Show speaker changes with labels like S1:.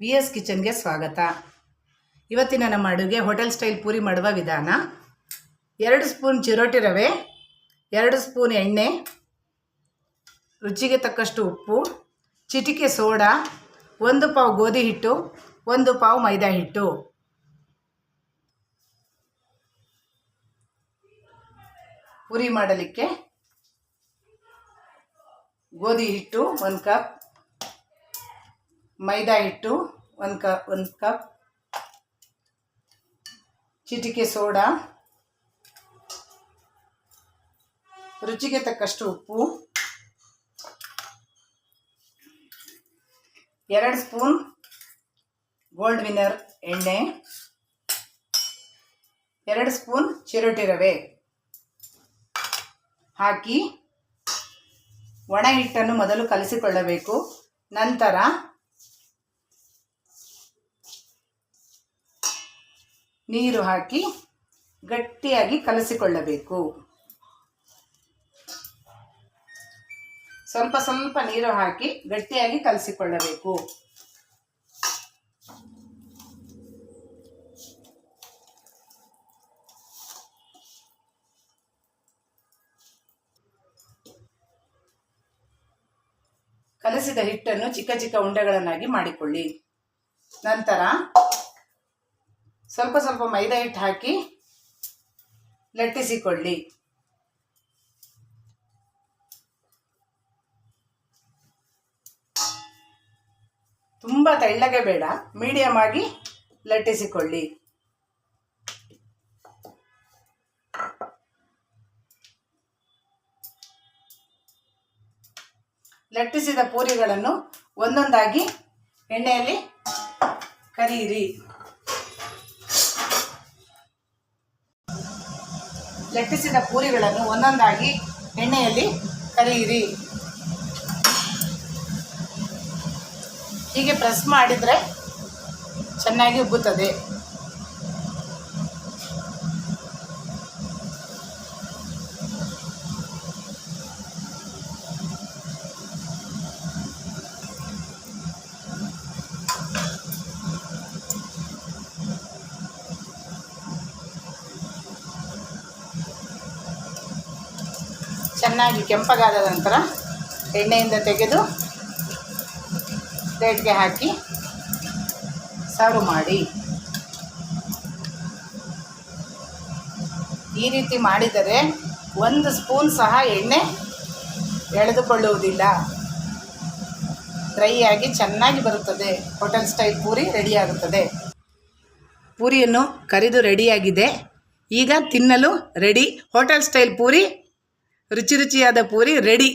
S1: V S ಕಿಚನ್ಗೆ ಸ್ವಾಗತ. ಇವತ್ತಿನ ನಮ್ಮ ಅಡುಗೆ ಹೋಟೆಲ್ ಸ್ಟೈಲ್ ಪೂರಿ ಮಾಡುವ ವಿಧಾನ. ಎರಡು ಸ್ಪೂನ್ ಚಿರೋಟಿ ರವೆ, ಎರಡು ಸ್ಪೂನ್ ಎಣ್ಣೆ, ರುಚಿಗೆ ತಕ್ಕಷ್ಟು ಉಪ್ಪು, ಚಿಟಿಕೆ ಸೋಡಾ, ಒಂದು ಪಾವು ಗೋಧಿ ಹಿಟ್ಟು, ಒಂದು ಪಾವು ಮೈದಾ ಹಿಟ್ಟು. ಪೂರಿ ಮಾಡಲಿಕ್ಕೆ ಗೋಧಿ ಹಿಟ್ಟು ಒಂದು ಕಪ್ ಮೈದಾ ಹಿಟ್ಟು, ಒಂದು ಕ, ಒಂದು ಕಪ್ ಚಿಟಿಕೆ ಸೋಡಾ, ರುಚಿಗೆ ತಕ್ಕಷ್ಟು ಉಪ್ಪು, ಎರಡು ಸ್ಪೂನ್ ಗೋಲ್ಡ್ ವಿನ್ನರ್ ಎಣ್ಣೆ, ಎರಡು ಸ್ಪೂನ್ ಚಿರೋಟಿ ರವೆ ಹಾಕಿ ಒಣ ಹಿಟ್ಟನ್ನು ಮೊದಲು ಕಲಿಸಿಕೊಳ್ಳಬೇಕು. ನಂತರ ನೀರು ಹಾಕಿ ಗಟ್ಟಿಯಾಗಿ ಕಲಸಿಕೊಳ್ಳಬೇಕು. ಸ್ವಲ್ಪ ಸ್ವಲ್ಪ ನೀರು ಹಾಕಿ ಗಟ್ಟಿಯಾಗಿ ಕಲಸಿಕೊಳ್ಳಬೇಕು. ಕಲಸಿದ ಹಿಟ್ಟನ್ನು ಚಿಕ್ಕ ಚಿಕ್ಕ ಉಂಡೆಗಳನ್ನಾಗಿ ಮಾಡಿಕೊಳ್ಳಿ. ನಂತರ ಸ್ವಲ್ಪ ಸ್ವಲ್ಪ ಮೈದಾ ಹಿಟ್ಟು ಹಾಕಿ ಲಟ್ಟಿಸಿಕೊಳ್ಳಿ. ತುಂಬ ತೆಳ್ಳಗೆ ಬೇಡ ಮೀಡಿಯಮ್ ಆಗಿ ಲಟ್ಟಿಸಿಕೊಳ್ಳಿ. ಲಟ್ಟಿಸಿದ ಪೂರಿಗಳನ್ನು ಒಂದೊಂದಾಗಿ ಎಣ್ಣೆಯಲ್ಲಿ ಕರಿಯಿರಿ ಲಟ್ಟಿಸಿದ ಪೂರಿಗಳನ್ನು ಒಂದೊಂದಾಗಿ ಎಣ್ಣೆಯಲ್ಲಿ ಕರಿಯಿರಿ. ಹೀಗೆ ಪ್ರೆಸ್ ಮಾಡಿದರೆ ಚೆನ್ನಾಗಿ ಉಬ್ಬುತ್ತದೆ. ಚೆನ್ನಾಗಿ ಕೆಂಪಗಾದ ನಂತರ ಎಣ್ಣೆಯಿಂದ ತೆಗೆದು ಪ್ಲೇಟ್ಗೆ ಹಾಕಿ ಸರ್ವ್ ಮಾಡಿ. ಈ ರೀತಿ ಮಾಡಿದರೆ ಒಂದು ಸ್ಪೂನ್ ಸಹ ಎಣ್ಣೆ ಎಳೆದುಕೊಳ್ಳುವುದಿಲ್ಲ. ಡ್ರೈ ಆಗಿ ಚೆನ್ನಾಗಿ ಬರುತ್ತದೆ. ಹೋಟೆಲ್ ಸ್ಟೈಲ್ ಪೂರಿ ರೆಡಿಯಾಗುತ್ತದೆ ಪೂರಿಯನ್ನು ಕರಿದು ರೆಡಿಯಾಗಿದೆ. ಈಗ ತಿನ್ನಲು ರೆಡಿ. ಹೋಟೆಲ್ ಸ್ಟೈಲ್ ಪೂರಿ ರುಚಿ ರುಚಿಯಾದ ಪೂರಿ ರೆಡಿ